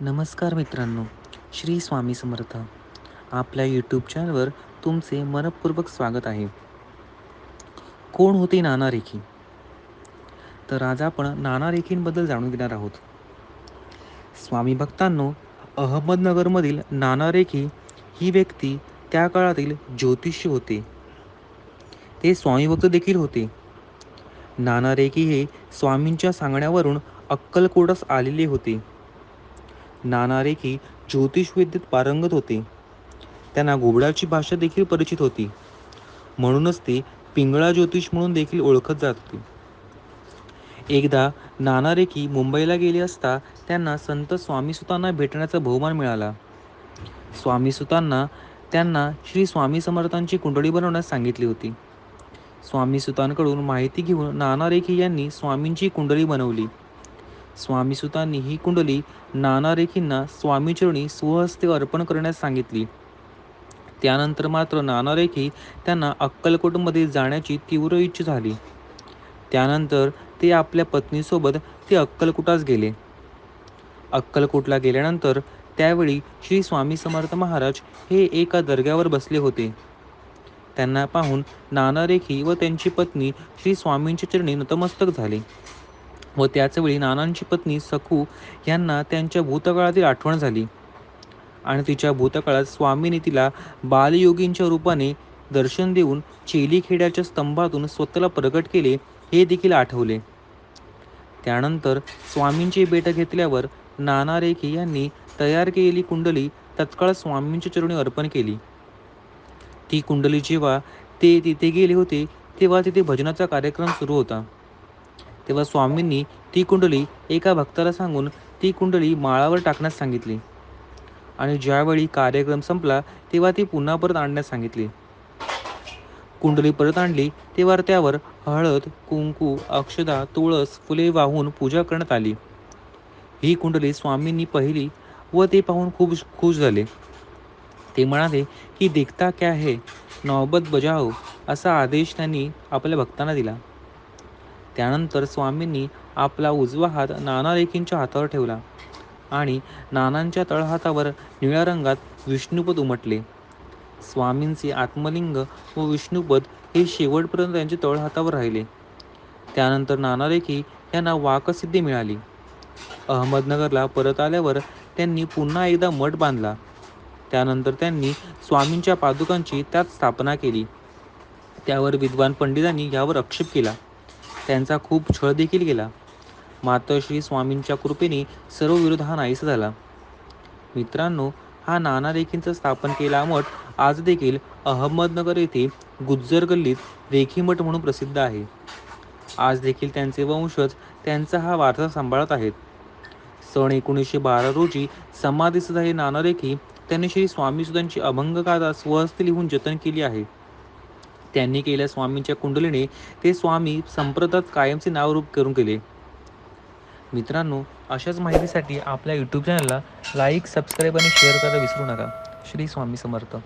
नमस्कार मित्रांनो श्री स्वामी समर्थ. आपल्या यूट्यूब चॅनलवर तुमचे मनपूर्वक स्वागत आहे. कोण होते नाना रेखी? तर आज आपण नाना रेखींबद्दल जाणून घेणार आहोत. स्वामी भक्तांनो अहमदनगरमधील नाना रेखी ही व्यक्ती त्या काळातील ज्योतिषी होते. ते स्वामी भक्त देखील होते. नाना रेखी हे स्वामींच्या सांगण्यावरून अक्कलकोटस आलेले होते. नानारेखी ज्योतिषविद्येत पारंगत होते. त्यांना घुबडाची भाषा देखील परिचित होती. म्हणूनच ते पिंगळा ज्योतिष म्हणून देखील ओळखत जात होते. एकदा नाना रेखी मुंबईला गेले असता त्यांना संत स्वामीसुतांना भेटण्याचा बहुमान मिळाला. स्वामीसुतांना त्यांना श्री स्वामी समर्थांची कुंडळी बनवण्यास सांगितली होती. स्वामीसुतांकडून माहिती घेऊन नाना रेखी यांनी स्वामींची कुंडली बनवली. स्वामीसुतांनी ही कुंडली नाना रेखींना स्वामीचरणी स्वहस्ते अर्पण करण्यास सांगितली. त्यानंतर मात्र नाना रेखी त्यांना अक्कलकोटमध्ये जाण्याची तीव्र इच्छा झाली. त्यानंतर ते आपल्या पत्नीसोबत ते अक्कलकोटास गेले. अक्कलकोटला गेल्यानंतर त्यावेळी श्री स्वामी समर्थ महाराज हे एका दर्ग्यावर बसले होते. त्यांना पाहून नाना रेखी व त्यांची पत्नी श्री स्वामींच्या चरणी नतमस्तक झाले. व त्याचवेळी नानांची पत्नी सखू यांना त्यांच्या भूतकाळातील आठवण झाली. आणि तिच्या भूतकाळात स्वामीने तिला बालयोगींच्या रूपाने दर्शन देऊन चेलीखेड्याच्या स्तंभातून स्वतःला प्रकट केले हे देखील आठवले. त्यानंतर स्वामींची भेट घेतल्यावर नाना रेखी यांनी तयार केलेली कुंडली तत्काळ स्वामींच्या चरणी अर्पण केली. ती कुंडली जेव्हा ते तिथे गेले होते तेव्हा तिथे भजनाचा कार्यक्रम सुरू होता. तेव्हा स्वामींनी ती कुंडली एका भक्ताला सांगून ती कुंडली माळावर टाकण्यास सांगितली. आणि ज्यावेळी कार्यक्रम संपला तेव्हा ती पुन्हा परत आणण्यास सांगितली. कुंडली परत आणली तेव्हा त्यावर हळद कुंकू अक्षदा तुळस फुले वाहून पूजा करण्यात आली. ही कुंडली स्वामींनी पाहिली व ते पाहून खूप खुश झाले. ते म्हणाले की देखता क्या है? नौबत बजाओ असा आदेश त्यांनी आपल्या भक्तांना दिला. त्यानंतर स्वामींनी आपला उजवा हात नानारेखींच्या हातावर ठेवला आणि नानांच्या तळहातावर निळ्या रंगात विष्णुपद उमटले. स्वामींचे आत्मलिंग व विष्णुपद हे शेवटपर्यंत त्यांच्या तळहातावर राहिले. त्यानंतर नानारेखी यांना वाकसिद्धी मिळाली. अहमदनगरला परत आल्यावर त्यांनी पुन्हा एकदा मठ बांधला. त्यानंतर त्यांनी स्वामींच्या पादुकांची त्यात स्थापना केली. त्यावर विद्वान पंडितांनी यावर आक्षेप केला. त्यांचा खूप छळ देखील गेला. मात्र श्री स्वामींच्या कृपेने सर्व विरोध हा नाहीसा झाला. मित्रांनो हा नाना रेखींचा स्थापन केला मठ आज देखील अहमदनगर येथे गुज्जर गल्लीत रेखी मठ म्हणून प्रसिद्ध आहे. आज देखील त्यांचे वंशज त्यांचा हा वारसा सांभाळत आहेत. सन एकोणीसशे बारा रोजी समाधीसुद्धा हे नाना रेखी त्यांनी श्री स्वामीसुद्धांची अभंग गाथा स्वहस्ते लिहून जतन केली आहे. त्यांनी केल्या स्वामींच्या कुंडलीने ते स्वामी संप्रदात कायमचे नावरूप करून केले. मित्रांनो अशाच माहितीसाठी आपल्या यूट्यूब चॅनलला लाईक सबस्क्राईब आणि शेअर करायला विसरू नका. श्री स्वामी समर्थ.